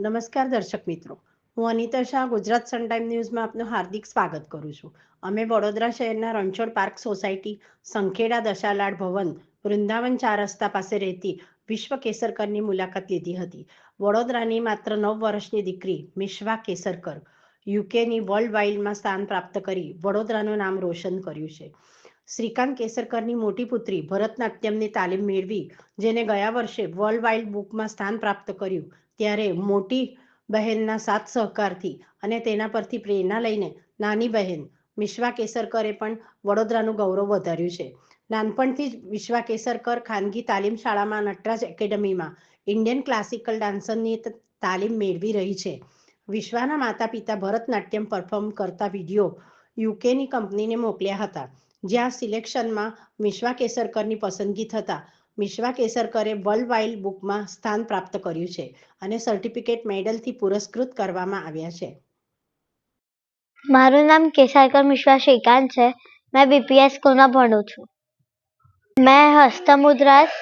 નમસ્કાર દર્શક મિત્રો. હું અનિતા શાહ, ગુજરાત સન ટાઈમ ન્યૂઝમાં આપનું હાર્દિક સ્વાગત કરું છું. અમે વડોદરા શહેરના રણછોડ પાર્ક સોસાયટી, સંખેડા દશાલાડ ભવન, વૃંદાવન ચાર રસ્તા પાસે રહેતી વિશ્વ કેસરકરની મુલાકાત લીધી હતી. વડોદરાની માત્ર નવ વર્ષની દીકરી મિશ્વા કેસરકર યુકેની વર્લ્ડ વાઇલ્ડમાં સ્થાન પ્રાપ્ત કરી વડોદરાનું નામ રોશન કર્યું છે. શ્રીકાંત કેસરકરની મોટી પુત્રી ભરતનાટ્યમની તાલીમ મેળવી, જેને ગયા વર્ષે વર્લ્ડ વાઇલ્ડ બુકમાં સ્થાન પ્રાપ્ત કર્યું. ત્યારે મોટી બહેનના સાથ સહકારથી અને તેના પરથી પ્રેરણા લઈને નાની બહેન મિશ્વા કેસરકરે પણ વડોદરાનું ગૌરવ વધાર્યું છે. નાનપણથી જ વિશ્વા કેસરકર ખાનગી તાલીમ શાળામાં નટરાજ એકેડમીમાં ઇન્ડિયન ક્લાસિકલ ડાન્સરની તાલીમ મેળવી રહી છે. વિશ્વાના માતા પિતા ભરતનાટ્યમ પરફોર્મ કરતા વીડિયો યુકેની કંપનીને મોકલ્યા હતા, જ્યાં સિલેક્શનમાં વિશ્વા કેસરકરની પસંદગી થતાં મિશ્વા કેસરકરે વર્લ્ડ વાઇલ્ડ બુકમાં સ્થાન પ્રાપ્ત કર્યું છે અને સર્ટિફિકેટ મેડલથી પુરસ્કૃત કરવામાં આવ્યા છે. મારું નામ કેસરકર મિશ્વા શ્રીકાંત છે. મેં બીપીએસ સ્કૂલમાં ભણું છું. મેં હસ્તમુદ્રાસ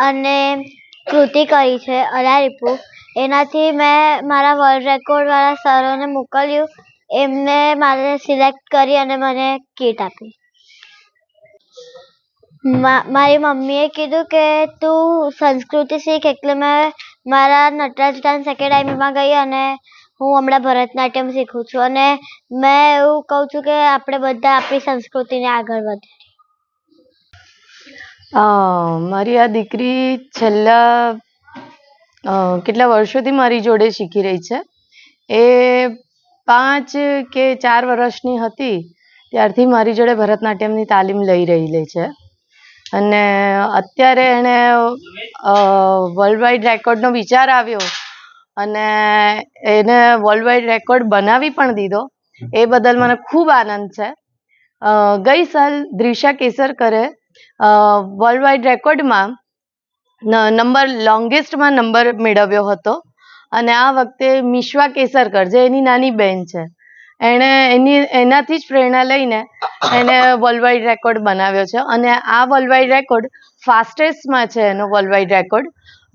અને કૃતિ કરી છે અલારીપુ એનાથી મેં મારા વર્લ્ડ રેકોર્ડવાળા સરોને મોકલ્યું. એમને મારે સિલેક્ટ કરી અને મને કીટ આપી. મારી મમ્મીએ કીધું કે તું સંસ્કૃતિ શીખ એટલે મેં મારા નટરાજ ડાન્સ એકેડેમીમાં ગઈ અને હું હમણાં ભરતનાટ્યમ શીખું છું. અને મેં એવું કહું છું કે આપણે બધા આપણી સંસ્કૃતિને આગળ વધે. મારી આ દીકરી છેલ્લા કેટલા વર્ષોથી મારી જોડે શીખી રહી છે. એ પાંચ કે ચાર વર્ષની હતી, ત્યારથી મારી જોડે ભરતનાટ્યમની તાલીમ લઈ રહેલી છે. અને અત્યારે એણે વર્લ્ડ વાઇડ રેકોર્ડનો વિચાર આવ્યો અને એને વર્લ્ડ વાઇડ રેકોર્ડ બનાવી પણ દીધો. એ બદલ મને ખૂબ આનંદ છે. ગઈ સાલ દ્રિશા કેસરકરે વર્લ્ડ વાઇડ રેકોર્ડમાં નંબર લોંગેસ્ટમાં નંબર મેળવ્યો હતો. અને આ વખતે મિશ્વા કેસરકર, જે એની નાની બહેન છે એણે એની, એનાથી જ પ્રેરણા લઈને એણે વર્લ્ડ વાઇડ રેકોર્ડ બનાવ્યો છે. અને આ વર્લ્ડ રેકોર્ડ ફાસ્ટેસ્ટમાં છે એનો વર્લ્ડ વાઇડ રેકોર્ડ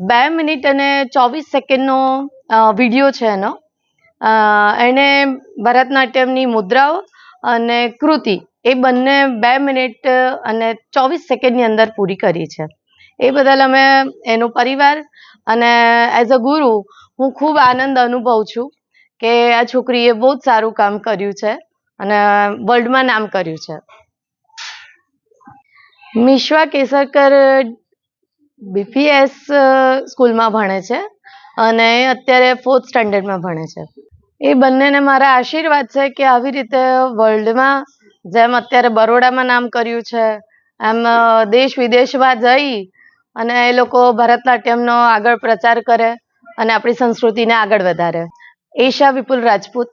બે મિનિટ અને ચોવીસ સેકન્ડનો વીડિયો છે એનો. એણે ભરતનાટ્યમની મુદ્રાઓ અને કૃતિ એ બંને બે મિનિટ અને ચોવીસ સેકન્ડની અંદર પૂરી કરી છે. એ બદલ અમે એનો પરિવાર અને એઝ અ ગુરુ હું ખૂબ આનંદ અનુભવું છું. કે આ છોકરીએ બહુ જ સારું કામ કર્યું છે અને વર્લ્ડમાં નામ કર્યું છે. મિશ્વા કેસરકર બીપીએસ સ્કૂલમાં ભણે છે અને અત્યારે ફોર્થ સ્ટાન્ડર્ડમાં ભણે છે. એ બંનેને મારા આશીર્વાદ છે કે આવી રીતે વર્લ્ડમાં જેમ અત્યારે બરોડામાં નામ કર્યું છે, એમ દેશ વિદેશમાં જઈ અને એ લોકો ભરતનાટ્યમનો આગળ પ્રચાર કરે અને આપણી સંસ્કૃતિને આગળ વધારે. એશા વિપુલ રાજપૂત